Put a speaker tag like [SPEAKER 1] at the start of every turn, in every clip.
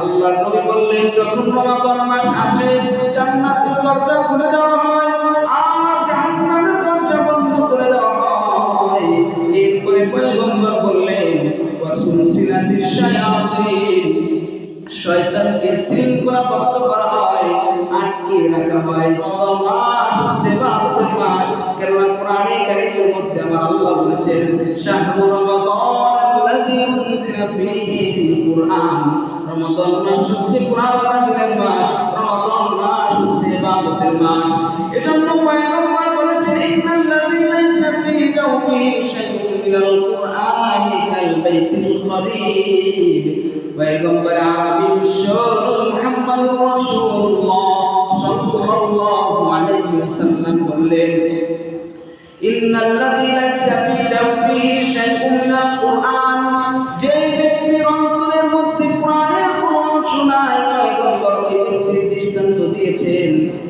[SPEAKER 1] আল্লাহর নবী বললেন, যখন রমাদান মাস আসে, জান্নাতের দরজা খুলে দেওয়া হয় আর জাহান্নামের দরজা বন্ধ করে দেওয়া হয়। এরপরে পয়গম্বর বললেন ওয়াসুলসিলাতিশ শায়াতিন, শয়তানকে শৃঙ্খলাবদ্ধ করা হয়, আটকে রাখা হয়। রমজান মাস হচ্ছে ইবাদতের মাস। কেননা কোরআনে কারীমের মধ্যে আমার আল্লাহ বলেছেন, শাহরু রমাদান আল্লাযী উনজিলা ফীহিল কুরআন। রমাদান মাস হচ্ছে কোরআন নাযিলের মাস রমাদান মাস হচ্ছে ইবাদতের মাস এজন্য পয়গম্বর বলেছেন ইন্নাল্লাযী লাইসা ফী জাওফিহি শাইউন মিনাল কুরআনি কাল বাইতিল খরীব পয়গম্বর আরবি বিশ্ব মুহাম্মদুর রাসূলুল্লাহ সাল্লাল্লাহু আলাইহি ওয়াসাল্লাম বললেন ইন্নাল্লাযী লাইসা ফী জাওফিহি শাইউন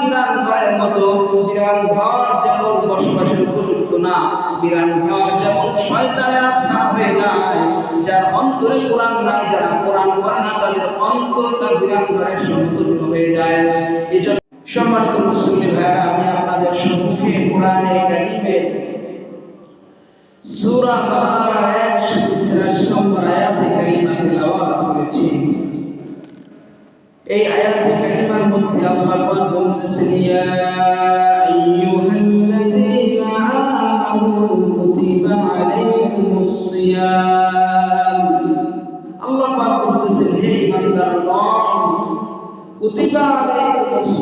[SPEAKER 1] বিরাট ঘরের মতো। বিরাট ঘর যেমন বসবাসের উপযুক্ত না, বিরাট ঘর যেমন শয়তানের আস্থা হয়ে যায়। যার অন্তরে কোরআন নাই, যারা কোরআন পড়ে না, তাদের অন্তরটা বিরাট ঘরের সমতুল্য হয়ে যায়। এই সম্মানিত মুসলিম ভাইরা আমি আপনাদের সম্মুখে কোরআনে কারিমের সূরা বাকারার 183 নম্বর আয়াতে কারিমা তেলাওয়াত করেছি। এই আয়াতে কারিমার মধ্যে আল্লাহ পাক বলতেছেন, ইয়া আল্লাহ পাক বলতেছেন, হে ইমানদারগণ কুতিবা আলাইকুমুস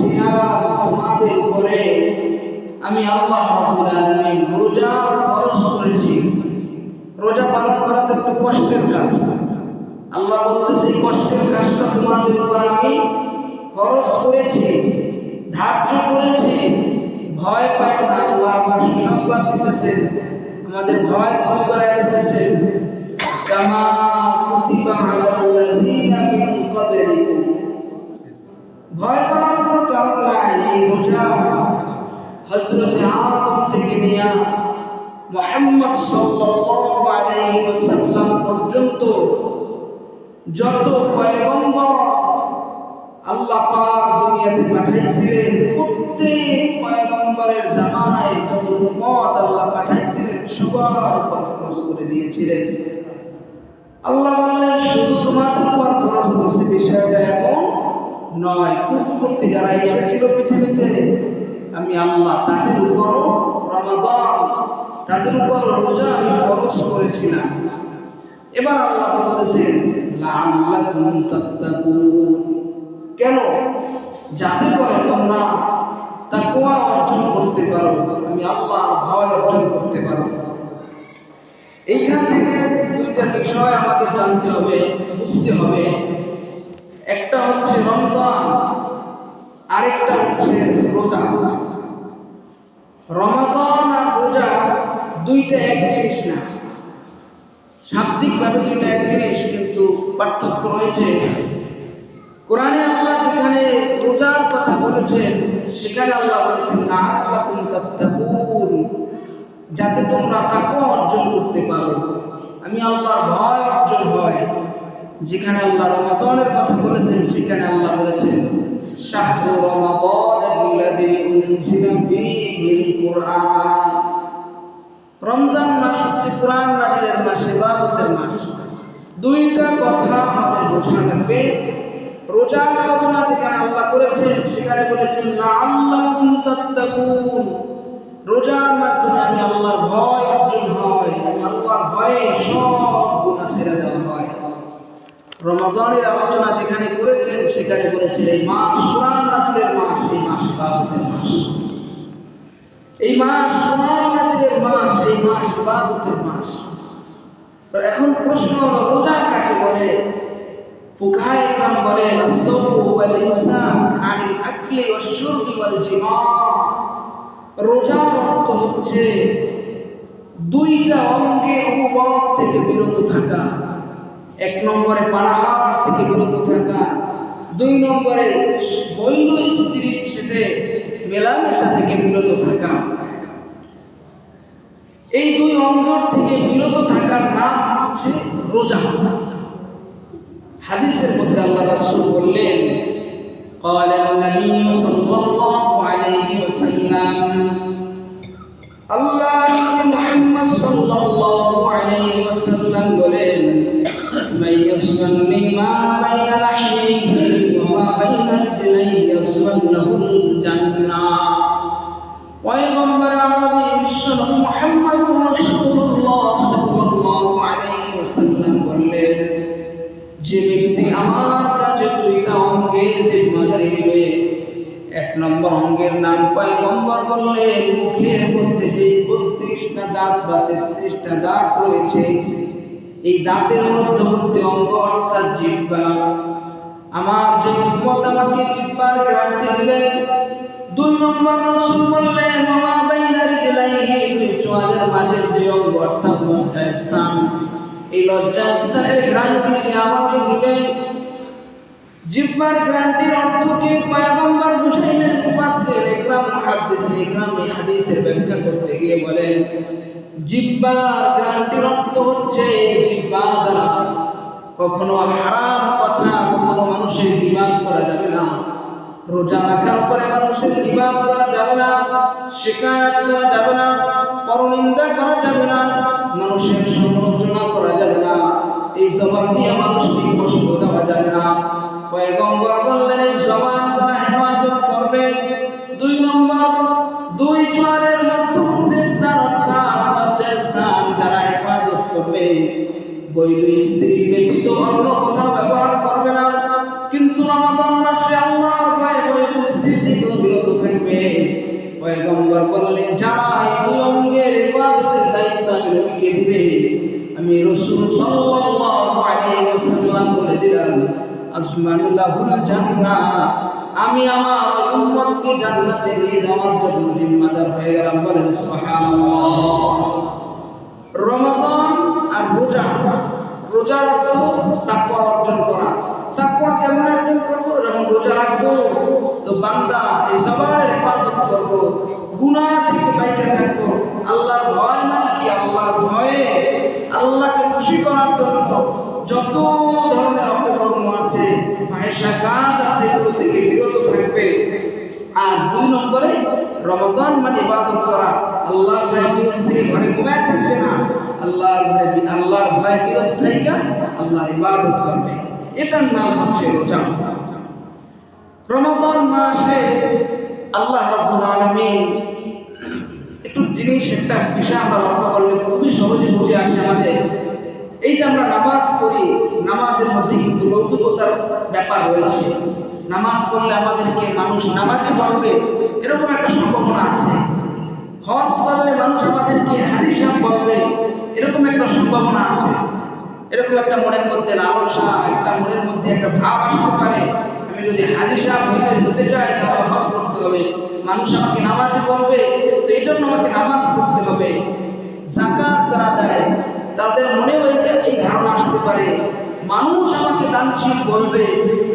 [SPEAKER 1] আমি আল্লাহ রাব্বুল আলামিন রোজা ফরজ করেছি। রোজা পালন করা তো একটু কষ্টের কাজ। আল্লাহ বলতেছে কষ্টের কাজটা তোমাদের উপর আমি ফরজ করেছি, ধার্য করেছি। ভয় পায় না, আল্লাহ আবার সুসংবাদ দিতেছেন আমাদের ভয় কম করাই দিতেছেন কামা মিন ভয় পাওয়ার কোনো কারণ নাই, এই রোজা হজরত আদম থেকে নিয়ে মোহাম্মদ সাল্লাল্লাহু আলাইহি ওয়াসাল্লাম পর্যন্ত যত পয়গম্বর আল্লাহ পাক দুনিয়াতে পাঠাইছিলেন, প্রত্যেক পয়গম্বরের জামানায় যত উম্মত আল্লাহ পাঠাইছিলেন, সবার উপর খরচ করে দিয়েছিলেন। আল্লাহ বললেন, শুধু তোমার উপর খরচ করছে বিষয়টা এমন নয়, পূর্ববর্তী যারা এসেছিল পৃথিবীতে আমি আল্লাহ তাদের উপর রমাদান, তাদের উপর রোজা আমি খরচ করেছিলাম। এবার আল্লাহ বলতেছেন কেন? যাতে করে তোমরা তাকওয়া অর্জন করতে পারো, আমি আল্লাহর ভয় অর্জন করতে পারো। এইখান থেকে দুইটা বিষয় আমাদের জানতে হবে, বুঝতে হবে। একটা হচ্ছে রমজান, আরেকটা হচ্ছে রোজা। রমাদান আর রোজা দুইটা এক জিনিস না। শাব্দিকভাবে দুইটা এক জিনিস, কিন্তু পার্থক্য রয়েছে। কোরআনে আল্লাহ যেখানে রোজার কথা বলেছেন, সেখানে আল্লাহ বলেছেন যাতে তোমরা তাকওয়া অর্জন করতে পারো। আমি আল্লাহর ভয় অর্জন হয়। যেখানে আল্লাহ রমাদানের কথা বলেছেন, সেখানে আল্লাহ বলেছেন উনজিলা ফীহিল কুরআন। রমজান মাস হচ্ছে কোরআন নাজিলের মাস, ইবাদতের মাস। দুইটা কথা আমাদের বোঝা লাগবে। রোজার আলোচনা যেখানে আল্লাহ করেছেন, সেখানে বলেছেন, লাআল্লাকুম তাত্তাকুন। রোজার মাধ্যমে আমি আল্লাহর ভয় অর্জন হয়, আমি আল্লাহর ভয়ে সব গুনাহ ছেড়ে দেওয়া হয়। রমাজানের আলোচনা যেখানে করেছেন, সেখানে বলেছেন, এই মাস কোরআন নাজিলের মাস, এই মাস ইবাদতের মাস। এই মাস কোরআন মাস, এই মাস ইবাদতের মাস। এখন প্রশ্ন হলো, রোজা কাকে বলে? ফুকাহায়ে ইকরাম বলেন আস-সাওমু ওয়াল ইমসাক আনিল আকলি ওয়াশ অর্থ হচ্ছে দুইটা অঙ্গের উপভোগ থেকে বিরত থাকা। এক নম্বরে পানাহার থেকে বিরত থাকা। দুই নম্বরে বৈধ স্ত্রীর সাথে মেলামেশা থেকে বিরত থাকা এই দুই অঙ্গ থেকে বিরত থাকার নাম হচ্ছে রোজা হাদিসের মধ্যে আল্লাহ রাসূল বললেন قال النبي صلى الله عليه وسلم আল্লাহ মুহাম্মদ সাল্লাল্লাহু আলাইহি ওয়াসাল্লাম বলেন من নাম পয়গম্বর বললেন, মুখের মধ্যে যে বত্রিশটা দাঁত বা তেত্রিশটা দাঁত রয়েছে, এই দাঁতের মধ্যবর্তী অঙ্গ অর্থাৎ জিব্বা আমার যে উম্মত আমাকে জিব্বার ক্রান্তি দিবে। দুই নম্বর রসুল বললেন মামা বাইনার জেলাইহি চোয়ালের মাঝের যে অঙ্গ অর্থাৎ লজ্জা স্থান এই লজ্জা স্থানের গ্রান্তি যে আমাকে দিবে জিব্বার গ্রান্তির অর্থকে পয়গম্বর বুঝাইলেন মুফাসসির ইকরাম মুহাদ্দিস ইকরাম এই হাদিসের ব্যাখ্যা করতে গিয়ে বলেন, জিব্বার গ্রান্তির অর্থ হচ্ছে জিব্বা দ্বারা কখনো হারাম কথা কখনো মানুষের দিবাদ করা যাবে না। রোজা রাখার পরে মানুষের দিবাদ করা যাবে না, শিকায়ত করা যাবে না, পরনিন্দা করা যাবে না, মানুষের সমালোচনা করা যাবে না। এই জবান দিয়ে মানুষকে কষ্ট দেওয়া যাবে না। পয়গম্বর বললেন, এই জবান যারা হেফাজত করবে, দুই নম্বর, দুই জোয়ারের মধ্যবর্তী স্থান, অর্থাৎ লজ্জা স্থান যারা হেফাজত করবে, বৈধ স্ত্রী ব্যতীত অন্য কোথাও ব্যবহার করবে না। কিন্তু রমাদান মাসে আল্লাহর ভয়ে বৈধ স্ত্রী থেকেও বিরত থাকবে। পয়গম্বর বললেন যারা এই দুই অঙ্গের হেফাজতের দায়িত্ব আমি নবীকে দিবে। আমি রসুল সাল্লাল্লাহু আলাইহি ওয়াসাল্লাম বলে দিলাম আজমানুল্লাহুল জান্নাহ আমি আমার উম্মতকে জান্নাতে নিয়ে যাওয়ার জন্য জিম্মাদার হয়ে গেলাম, বলেন সুবহানাল্লাহ। রমাদান আর রোজা রোজার অর্থ তাকওয়া অর্জন করা। তাকওয়া কেমন অর্জন করব? যখন রোজা রাখব, তো বান্দা এই জবানের হেফাজত করব, গুনাহ থেকে বাইচে থাকব। আল্লাহর ভয় মানে কি? আল্লাহর ভয়ে। আল্লাহকে খুশি করার জন্য। যত ধরনের অপকর্ম আছে ফাহেসা কাজ আছে, এগুলো থেকে বিরত থাকবে। আর দুই নম্বরে, রমজান মানে ইবাদত করা। আল্লাহর ভয়ে বিরত থেকে ঘরে ঘুমায় থাকবে না। আল্লাহর ঘরে আল্লাহর ভয়ে বিরত থেকে আল্লাহর ইবাদত করবে। এটার নাম হচ্ছে রোজা। রমাদান মাসে আল্লাহ রাব্বুল আলামিন একটু জিনিস, একটা বিষয় আমরা লক্ষ্য করলে খুবই সহজে বুঝে আসে আমাদের। এই যে আমরা নামাজ পড়ি, নামাজের মধ্যে কিন্তু লৌকিকতার ব্যাপার রয়েছে। নামাজ পড়লে আমাদেরকে মানুষ নামাজে বলবে এরকম একটা সম্ভাবনা আছে। হজ করলে মানুষ আমাদেরকে হাদিসাম বলবে, এরকম একটা সম্ভাবনা আছে। এরকম একটা মনের মধ্যে লালসা, একটা মনের মধ্যে একটা ভাব আসতে পারে। আমি যদি হাদিসা হতে হতে চাই, তাহলে হজ করতে হবে। মানুষ আমাকে নামাজে বলবে, তো এই জন্য আমাকে নামাজ পড়তে হবে। জাকাত যারা দেয় তাদের মনেও এই এই ধারণা আসতে পারে। মানুষ আমাকে দানশীল বলবে।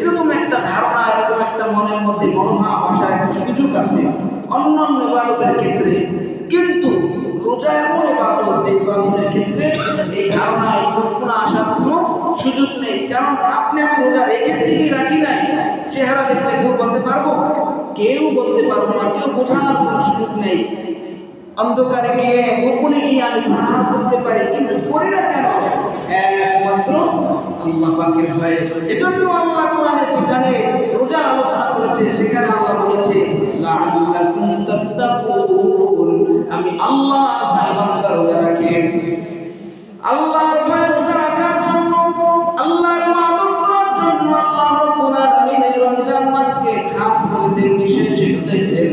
[SPEAKER 1] এরকম একটা ধারণা, এরকম একটা মনের মধ্যে মনোভাব আসার একটা সুযোগ আছে অন্যান্য ইবাদতের ক্ষেত্রে। কিন্তু রোজা এমন ইবাদত যে ইবাদতের ক্ষেত্রে এই ধারণা, এই কল্পনা আসার কোনো সুযোগ নেই। কারণ আপনি আমি রোজা রেখেছি কি রাখি নাই? চেহারা দেখলে কেউ বলতে পারব? কেউ বলতে পারব না, কেউ বোঝার কোনো সুযোগ নেই। অন্ধকারে গিয়ে গোপনে গিয়ে আমি পাহাড় করতে পারি, কিন্তু করি না কেন? একমাত্র আল্লাহ পাখির ভয়ে এজন্য আল্লাহ কোরআনে যেখানে রোজা আলোচনা করেছে সেখানে আল্লাহ বলেছে আমি আল্লাহ ভয় রোজা রাখি। আল্লাহর ভয় রোজা রাখার জন্য, আল্লাহর ইবাদত করার জন্য আল্লাহ রব্বুল আলামিন এই রমজান মাসকে খাস করেছেন, বিশেষ দিয়েছেন।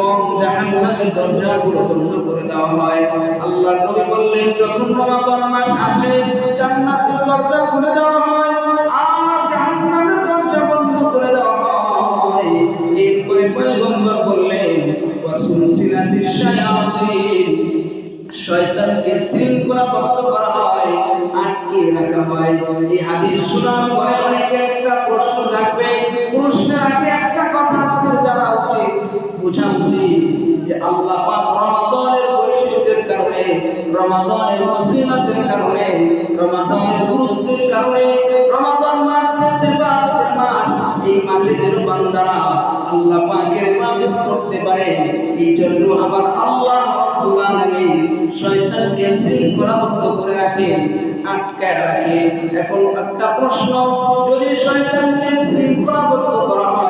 [SPEAKER 1] এবং জাহান্নামের দরজাগুলো বন্ধ করে দেওয়া হয়। আল্লাহর নবী বললেন যখন রমাদান মাস আসে, জান্নাতের দরজা খুলে দেওয়া হয় আর জাহান্নামের দরজা বন্ধ করে দেওয়া হয়। এরপরে পয়গম্বর বললেন ওয়াসুলসিলাতিশ শায়াতিন, শয়তানকে শৃঙ্খলাবদ্ধ করা হয়, আটকে রাখা হয়। এই হাদিস শোনার পরে অনেকের একটা প্রশ্ন থাকবে প্রশ্নের আগে একটা কথা আমাদের জানা উচিত। বোঝা উচিত যে আল্লাহ রমাদানের বৈশিষ্ট্যের কারণে, রমাদানের ফজিলতের কারণে, রমাদানের গুরুত্বের কারণে, রমাদান ইবাদতের মাস, এই বান্দারা আল্লাহ পাকের করতে পারে। এই জন্য আমার আল্লাহ রব্বুল শয়তানকে শৃঙ্খলাবদ্ধ করে রাখে আটকায় রাখে। এখন একটা প্রশ্ন, যদি শয়তানকে শৃঙ্খলাবদ্ধ করা হয়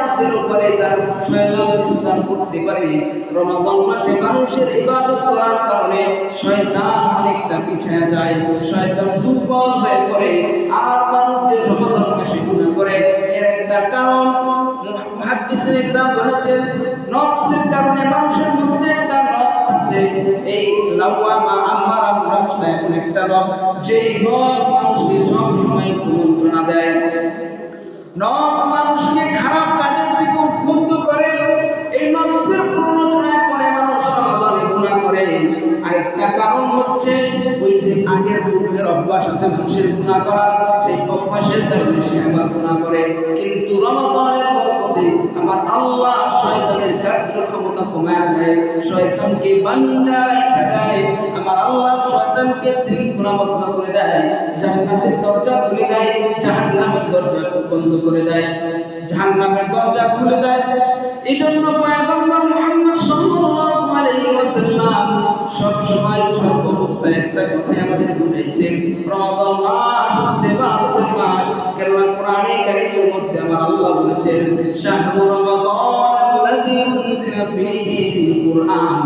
[SPEAKER 1] মানুষদের উপরে তার শয়তান বিস্তার করতে পারে রমাদান মাসে মানুষের ইবাদত করার কারণে শয়তান অনেকটা পিছিয়ে যায়। শয়তান দুর্বল হয়ে পড়ে। আর মানুষদের রমাদান মাসে গুনাহ করে। এর একটা কারণ মুহাদ্দিসিন ইকরাম বলেছেন, নফসের কারণে মানুষের মধ্যে একটা নফস আছে। এই লাওয়ামা আম্মারা নফস না এমন একটা নফস, যেই নফস মানুষকে সব সময় কুমন্ত্রণা দেয়। নফস মানুষকে খারাপ কাজের দিকে করে এই নফসের প্ররোচনায় পড়ে মানুষ রমাদানে গুনাহ করে। আরেকটা কারণ হচ্ছে ওই যে আগের পূর্বের অভ্যাস আছে মানুষের গুনাহ করার সেই অভ্যাসের কারণে সে আবার গুনাহ করে। কিন্তু রমাদানের বরকতে আমার আল্লাহ শয়তানের কার্যক্ষমতা কমায় দেয়। শয়তানকে বান্দায় খেলায় আমার আল্লাহ শয়তানকে শৃঙ্খলাবদ্ধ করে দেয়। জান্নাতের দরজা খুলে দেয়, জাহান্নামের দরজা বন্ধ করে দেয়। জাহান্নামের দরজা খুলে দেয়। এই জন্য পয়গম্বর মুহাম্মদ সাল্লাল্লাহু আলাইহি ওয়াসাল্লাম সব সময় সব অবস্থায় একটা কথাই আমাদের বুঝাইছেন, রমাদান মাস হচ্ছে ইবাদতের মাস। কেননা কোরআনে কারীমের মধ্যে আমার আল্লাহ বলেছেন, শাহরু রমাদান আল্লাযী উনজিলা ফীহিল কুরআন।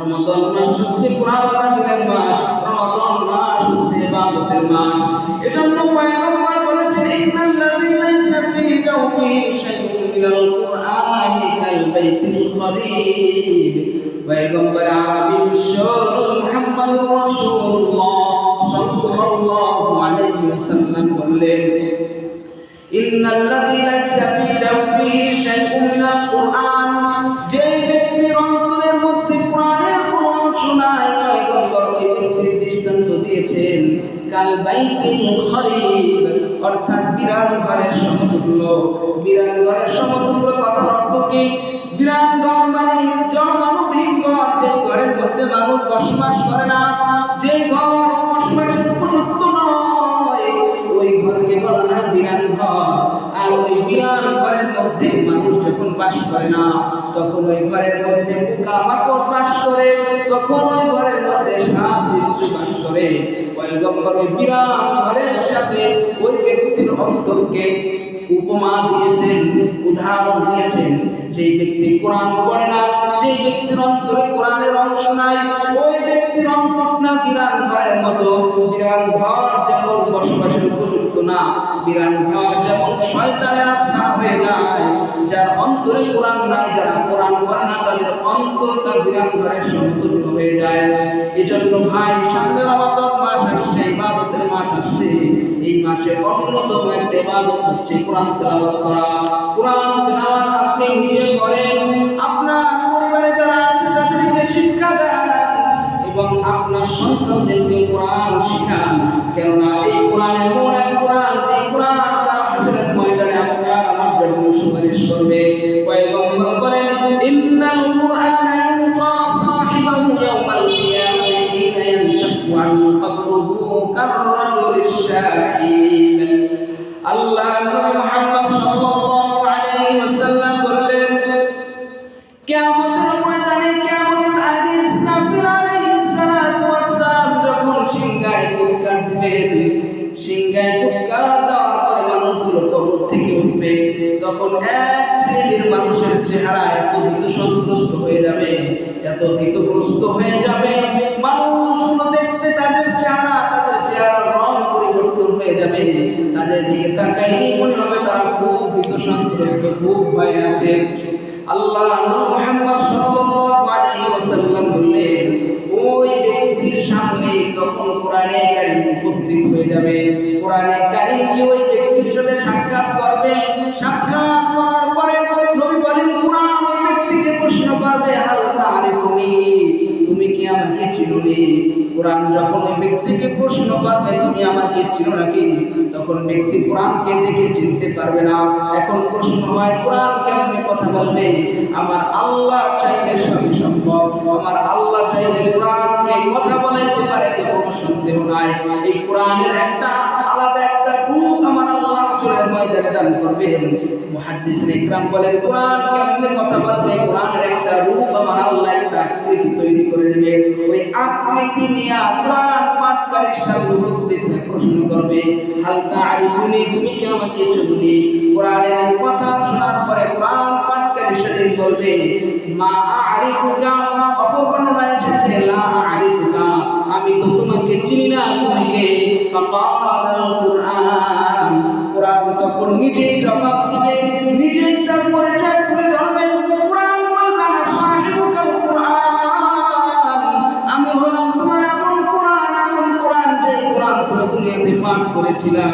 [SPEAKER 1] রমাদান মাস হচ্ছে কোরআন নাযিলের মাস, রমাদান মাস হচ্ছে ইবাদতের মাস। এজন্য পয়গম্বর বলেছেন ইন্নাল্লাযী লাইসা ফী জাওফিহি শাইউন দিয়েছেন কাল বাইতিল খরিব। অর্থাৎ বিরাট ঘরের সমতুল্য। বিরাট ঘরের সমতুল্য কথার অর্থ কি? বিরাট মানে জনমানবহীন ঘর যে ঘরের মধ্যে মানুষ বসবাস করে না যে ঘর বসবাসের উপযুক্ত নয়, ওই ঘরকে বলা হয় বিরাট ঘর। আর ওই বিরাট ঘরের মধ্যে মানুষ যখন বাস করে না, তখন ওই ঘরের মধ্যে পোকা মাকড় বাস করে, তখন ওই ঘরের মধ্যে সাপ বিচ্ছু বাস করে। পয়গম্বর ওই বিরাট ঘরের সাথে ওই ব্যক্তির অন্তরকে উপমা দিয়েছেন, উদাহরণ দিয়েছেন। যে ব্যক্তি কোরআন পড়ে না যে ব্যক্তির অন্তরে কোরআনের অংশ নাই, ওই ব্যক্তির অন্তরটা বিরাট ঘরের মতো। বিরাট ঘর যেমন বসবাসের উপযুক্ত না বিরাট ঘর যেমন শয়তানের আস্থা হয়ে যায়। যার অন্তরে কোরআন নাই, যারা কোরআন পড়ে না, তাদের অন্তরটা বিরাট ঘরের সমতুল্য হয়ে যায়। এই জন্য ভাই সামনে মাস আসছে, ইবাদতের মাস আসছে। এই মাসে অন্যতম একটা ইবাদত হচ্ছে কোরআন তেলাওয়াত করা। কোরআন তেলাওয়াত আপনি নিজে করেন। আপনার পরিবারে যারা আছে, তাদেরকে শিক্ষা দেন এবং আপনার সন্তানদেরকে কোরআন শিখান। কেননা ভীতগ্রস্ত হয়ে যাবে। মানুষগুলো দেখতে তাদের চেহারা, তাদের চেহারার রং পরিবর্তন হয়ে যাবে। তাদের দিকে মনে হবে তারা খুব ভীত সন্ত্রস্ত, খুব ভয়ে আছে। আল্লাহ বললেন, ওই ব্যক্তির তখন কোরআনে উপস্থিত হয়ে যাবে। ওই ব্যক্তির সাথে সাক্ষাৎ করবে? সাক্ষাৎ করার কোরআন যখন ওই ব্যক্তিকে প্রশ্ন করবে, তুমি আমাকে চিনো নাকি? তখন ব্যক্তি কোরআনকে দেখে চিনতে পারবে না। এখন প্রশ্ন হয়, কোরআন কেমনে কথা বলবে? আমার আল্লাহ চাইলে সবই সম্ভব। আমার আল্লাহ চাইলে কোরআনকে কথা বলাইতে পারে এতে কোনো সন্দেহ নাই। এই কোরআনের একটা আলাদা একটা রূপ আমার আল্লাহ চুলের ময়দানে দান করবেন। মুহাদ্দিসিন ইকরাম বলেন, কোরআন কেমনে কথা বলবে? কোরআনের একটা রূপ আমার আল্লাহ আকৃতি তৈরি করে দেবে। ওই আকৃতি নিয়ে কোরআন পাঠকারীর সামনে উপস্থিত হয়ে প্রশ্ন করবে হাল তারিফুনি তুমি কি আমাকে চিনলি কোরআনের এই কথা শোনার পরে কোরআন পাঠকারী সেদিন বলবে, মা আরিফুকা? অপর বর্ণনায় এসেছে, লা আরিফুকা, আমি তো তোমাকে চিনি না, তুমি কে? কুরআন কোরআন তখন নিজেই জবাব দিবে, নিজেই তার করেছিলা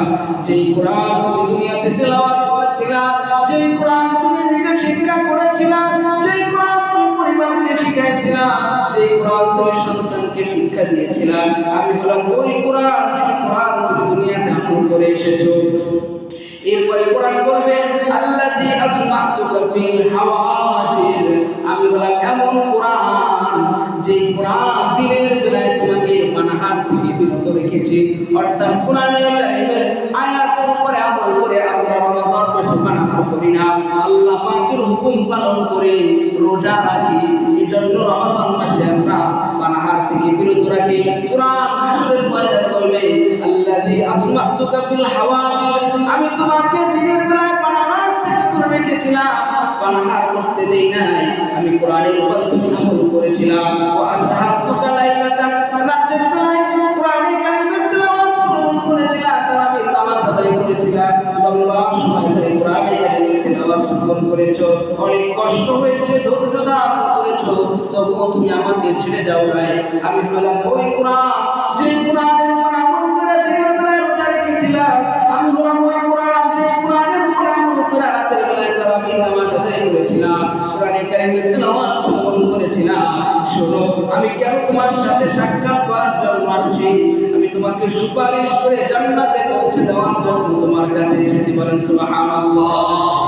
[SPEAKER 1] যেই কোরআন তুমি দুনিয়াতে তেলাওয়াত করেছিলা, যেই কোরআন তুমি নিজে শিক্ষা করেছিলা, যেই কোরআন তুমি পরিবারকে শিখাইছিলা, যেই কোরআন তুমি সন্তানকে শিক্ষা দিয়েছিলা, আমি হলাম ওই কোরআন যে কোরআন তুমি দুনিয়াতে আমল করে এসেছ। এরপরে কোরআন বলবে, আল্লাযী আসমাতুকা ফিল হাওয়াজির আমি হলাম এমন কোরআন, যেই কোরআন মানহার থেকে বিরত রেখেছে। অর্থাৎ কোরআনের কারিমের আয়াতের উপরে আমল করে আমরা রমাদান মাসে করি না। আল্লাহ পাকের হুকুম পালন করে রোজা রাখি। এজন্য রমাদান মাসে আমরা মানহার থেকে বিরত রাখি। কোরআন ময়দানে বলবে হাওয়াজির। আমি তোমাকে দিনের বেলায় পানাহার থেকে দূরে রেখেছিলাম। পানাহার করতে দেই নাই। আমি কোরআনের তুমি আমল করেছিলাম। রাতের বেলায় করেছ, অনেক কষ্ট হয়েছে, ধৈর্য ধারণ করেছ, তবুও তুমি আমাকে ছেড়ে যাও নাই। আমি ওই কোরআন যে কোরআনের উপর আমল করে দিনের বেলায় রোজা রেখেছিলাম, আমি ওই কোরআন যে কোরআনের উপর আমল করে রাতের বেলায় তারাবির নামাজ আদায় করেছিলাম, কোরআনে কারিমের করেছিলাম। শোনো, আমি কেন তোমার সাথে সাক্ষাৎ করার জন্য আসছি? আমি তোমাকে সুপারিশ করে জান্নাতে পৌঁছে দেওয়ার জন্য তোমার কাছে এসেছি, বলেন সুবহানাল্লাহ।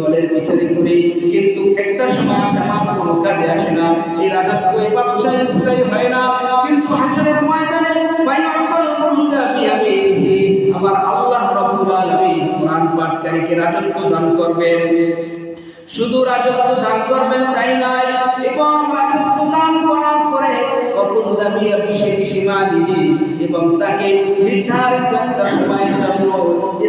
[SPEAKER 1] দলের পিছনে ঘুরি। কিন্তু একটা সময় আসে, আমার কোনো কাজে আসে না। এই রাজত্ব এই বাদশাহ স্থায়ী হয় না। কিন্তু হাসরের ময়দানে আমার আল্লাহ রাব্বুল আলামিন কোরআন পাঠকারীকে রাজত্ব দান করবেন। শুধু রাজত্ব দান করবেন তাই নয়, এবং রাজত্ব দান করার এবং তাকে নির্ধারিত একটা সময়ের জন্য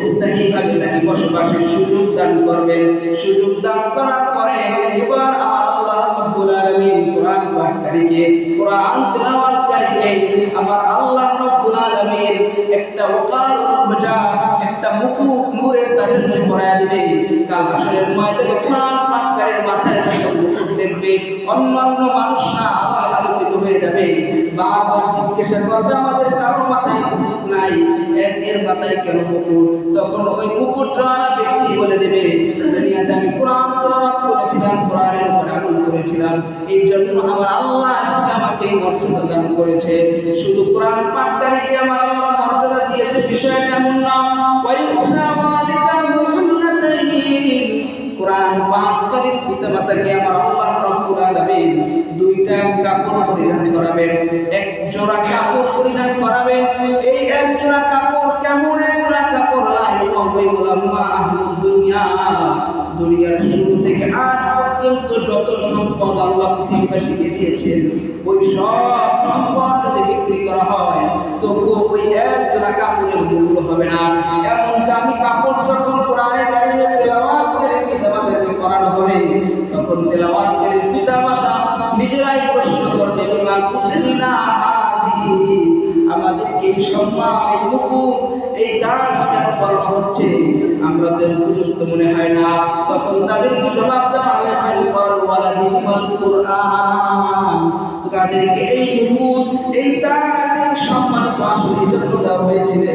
[SPEAKER 1] স্থায়ীভাবে তাকে বসবাসের সুযোগ দান করবেন। সুযোগ দান করার পরে এবার আমার আল্লাহ রাব্বুল আলামিন কোরআন পাঠকারীকে, কোরআন তেলাওয়াতকারীকে, আমার আল্লাহ রাব্বুল আলামিন একটা ওকার উপজা একটা মুকুট নূরের তাজে পরাইয়া দিবে। কাল আসরের ময়দানে কোরআন পাঠকারীর মাথায় একটা মুকুট দেখবে, অন্যান্য মানুষরা আলোকিত হয়ে যাবে। বারবার জিজ্ঞাসা করবে, আমাদের কারও মাথায় মুকুট নাই? এর মাথায় কেন মুকুট? তখন ওই মুকুটওয়ালা ব্যক্তি বলে দেবে আমি কোরআন তেলাওয়াত করেছিলাম, কোরআনের উপর আমল করেছিলাম, এই জন্য আমার আল্লাহ আজকে আমাকে এই মর্যাদা দান করেছে। শুধু কোরআন পাঠকারীকে আমার আল্লাহ মর্যাদা দিয়েছে বিষয়টা এমন না। কোরআন পাঠকারীর পিতামাতাকে আমার আল্লাহ এক জোড়া কাপড় পরিধান করাবেন। এই এক জোড়া কাপড় কেমন কাপড়? দুনিয়ার শুরু থেকে আজ পর্যন্ত যত সম্পদ আল্লাহ পৃথিবীবাসীকে দিয়েছেন, ওই সব সম্পদ যদি বিক্রি করা হয়, তবুও ওই এক জোড়া কাপড়ের মূল্য হবে না। এমন দামি কাপড় যখন কোরআনে কারিমে তেলাওয়াত করে পিতামাতাকে করানো হবে, তখন তেলাওয়াত আমাদেরকে এই সম্মান এই মুকুট এই দাস কেন হচ্ছে। আমরা তো উপযুক্ত মনে হয় না, তখন তাদেরকে জবাব দেওয়া হবে তাদেরকে এই মুকুট এই দাস এই সম্মান তো আসলে জন্য দেওয়া হয়েছিল।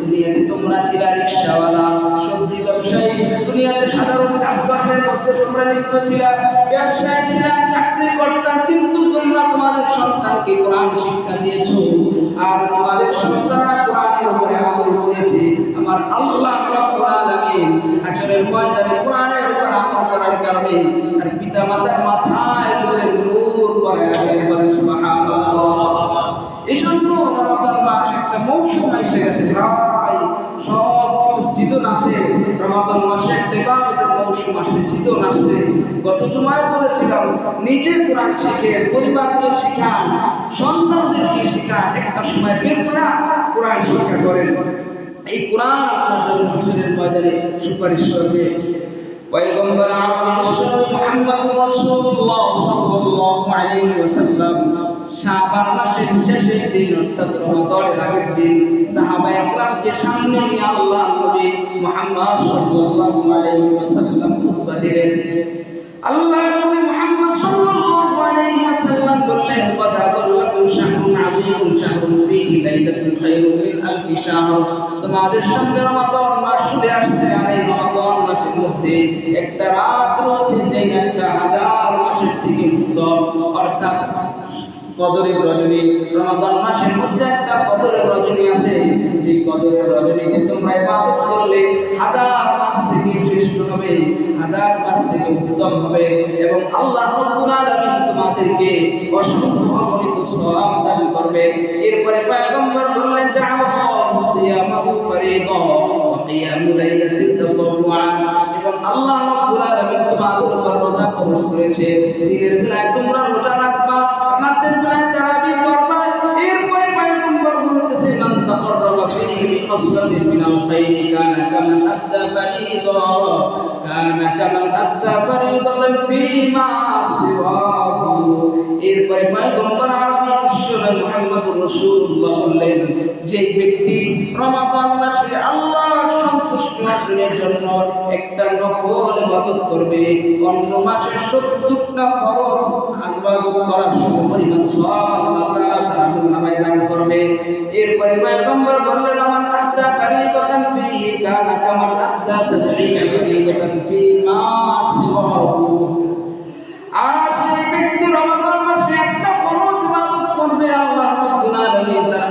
[SPEAKER 1] দুনিয়াতে তোমরা ছিলা রিক্সাওয়ালা, সবজি ব্যবসায়ী, দুনিয়াতে সাধারণ কাজকর্মের মধ্যে তোমরা লিপ্ত ছিলা, ব্যবসায় ছিলা চাকরি কর্তা, কিন্তু তোমরা তোমাদের সন্তানকে কোরআন শিক্ষা দিয়েছ। আর তোমাদের সন্তানরা কোরআনের উপরে আমল করেছে। আমার আল্লাহ রাব্বুল আলামিন আচরের ময়দানে কোরআনের উপর আমল করার কারণে তার পিতা মাতার মাথায় নূর করে সুবহানাল্লাহ। মৌসুম এসে আছে। রমাদান মাসে একটা ইবাদতের মৌসুম আসছে কোরআন শিখে পরিবারকে শিখান সন্তানদেরকে শিখান একটা সময় বের শিক্ষা করেন। এই কোরআন আপনার ময়দানে সুপারিশ করবে। পয়গম্বর শাহবান মাসের শেষের দিন, অর্থাৎ রমদনের আগের দিন, সাহাবা একরামকে সামনে নিয়ে আল্লাহ নবী মুহাম্মদ সাল্লাল্লাহু আলাইহি ওয়াসাল্লাম খুতবা দিলেন। আল্লাহ নবী মুহাম্মদ সাল্লাল্লাহু আলাইহি ওয়াসাল্লাম বললেন কথা বললাম শাহরুন আযীমুন শাহরুন ফীহি লাইলাতুল খায়রু মিন আলফি শাহর। তোমাদের সামনে রমাদান মাস চলে আসছে, আর এই রমাদান মাসের মধ্যে একটা রাত রয়েছে, যেই রাতটা হাজার মাসের থেকে উত্তম। অর্থাৎ কদরের রজনী, রমাদান মাসের মধ্যে একটা কদরের রজনী আছে। যে কদরের রজনীতে তোমরা ইবাদত করলে হাজার মাস থেকে শ্রেষ্ঠ হবে, হাজার মাস থেকে উত্তম হবে এবং আল্লাহ রাব্বুল আলামিন তোমাদেরকে অসংখ্য অগণিত সওয়াব দান করবে। এরপরে পয়গম্বর বললেন জাআলাল্লাহু সিয়ামাহু ফরিদা ওয়া কিয়ামু লাইলাতিন তাতাওয়ুআন এবং আল্লাহ রাব্বুল আলামিন তোমাদের উপর রোজা ফরজ করেছে। দিনের বেলায় তোমরা রোজা বিখাসলাতিন মিনাল খাইরি কানা কামান আদ্দা ফরিদা কানা কামান আদ্দা ফরিদাতান ফীমা সিওয়াহু এরপরে পয়গম্বর আরবি বিশ্বনবী মুহাম্মদুর রাসূলুল্লাহ বললেন যে ব্যক্তি রমাদান মাসে আল্লাহর সন্তুষ্টি অর্জনের জন্য একটা নফল ইবাদত করবে। অন্য মাসে 70টা ফরজ ইবাদত করার সমপরিমাণ সওয়াব আল্লাহ তাআলা তার আমলনামায় দান করবে। এরপরে পয়গম্বর বললেন, আমার আদ্দা ফরিদাতান ফীহি কানা কামান আদ্দা 70 ফরিদাতান ফী মা সিওয়াহু আর যে ব্যক্তি রমাদান মাসে একটা ফরজ ইবাদত করবে, আল্লাহ রাব্বুল আলামিন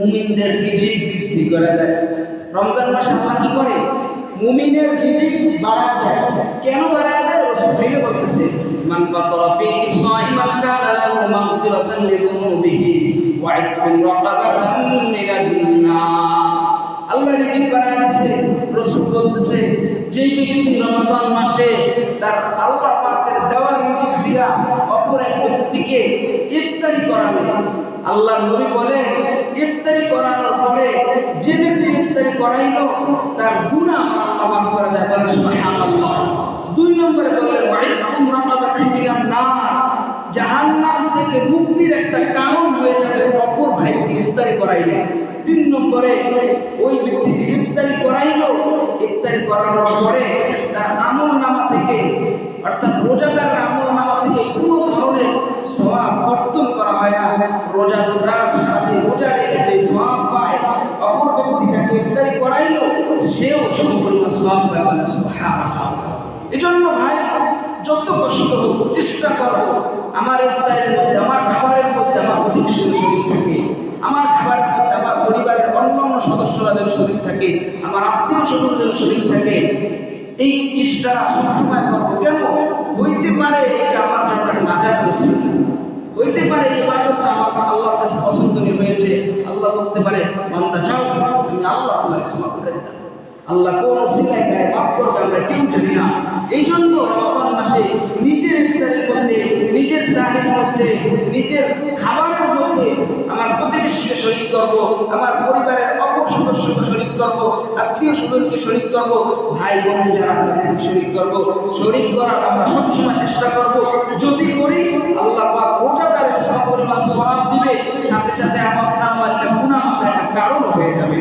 [SPEAKER 1] মুমিনদের রিজিক বৃদ্ধি করা যায়। রমজান মাসে আল্লাহ কি করে? মুমিনের রিজিক বাড়ায় যায় কেন বাড়ায় যায় রাসূল ভাইয়ে বলতেছে, মান বাতারা ফীহি সাইমান কানা লাহু মাগফিরাতান লিযুনুবিহি ওয়া ইতকুম রাকাবাতান মিনান নার। আল্লাহ রিজিক বাড়ায় দিছে, রসুল বলতেছে যে ব্যক্তি রমজান মাসে তার আল্লাহ পাকের দেওয়া রিজিক দিয়া অপর এক ব্যক্তিকে ইফতারি করাবে আল্লাহ নবী বলেন ইফতারি করানোর পরে যে ব্যক্তি ইফতারি করাইলো, তার আমার আল্লাহ মাফ করে দেয়। বলে, সুবহানাল্লাহ। দুই নম্বরে বললেন ওয়াইকুম রাকাবাতিন মিনান নার। জাহান্নাম থেকে মুক্তির একটা কারণ হয়ে যাবে অপর ভাইকে ইফতারি করাইলে। তিন নম্বরে, ওই ব্যক্তি যে ইফতারি করাইলো, ইফতারি করানোর পরে তার আমল নামা থেকে অর্থাৎ রোজাদার আমল নামা থেকে কোনো ধরনের সওয়াব কর্তন করা হয় না। রোজা রাত সারাদিন রোজা রেখে যে সওয়াব পায়, অপর ব্যক্তি যাকে ইফতারি করাইল, সেও সম্পূর্ণ বলে সুবহানাল্লাহ। এজন্য ভাই, যত কষ্ট হোক, চেষ্টা করব। আমার ইফতারের মধ্যে, আমার খাবারের মধ্যে আমার প্রতিবেশীর শরীর থাকে। আমার খাবারের মধ্যে আমার পরিবারের অন্যান্য সদস্যরা যেন শরীর থাকে, আমার আত্মীয় স্বজনদের শরীর থাকে। এই চেষ্টা সবসময় করব। কেন? হইতে পারে এটা আমার জন্য একটা নাজাত রসিদ হইতে পারে এই ইবাদতটা আমার আল্লাহর কাছে পছন্দনীয় হয়েছে। আল্লাহ বলতে পারে, বান্দা চাও তুমি আল্লাহ তোমার ক্ষমা করে দিলাম আল্লাহ কোন সিলাই গায়ে মাফ করবে, আমরা কেউ জানি না। এই জন্য মাসে নিজের ইফতারের মধ্যে, নিজের সাহারির মধ্যে, নিজের খাবারের মধ্যে আমার প্রতিবেশীকে শরীর করব, আমার পরিবারের অপর সদস্যকে শরীর করব, আত্মীয় স্বজনকে শরীর করব, ভাই বন্ধু যারা তাদেরকে শরীর করব, শরীর করার আমরা সবসময় চেষ্টা করব। যদি করি, আল্লাহ পাক রোজাদারের সম পরিমাণ সওয়াব দিবে, সাথে সাথে আমার আমার একটা গুণামাত্রা একটা কারণ হয়ে যাবে।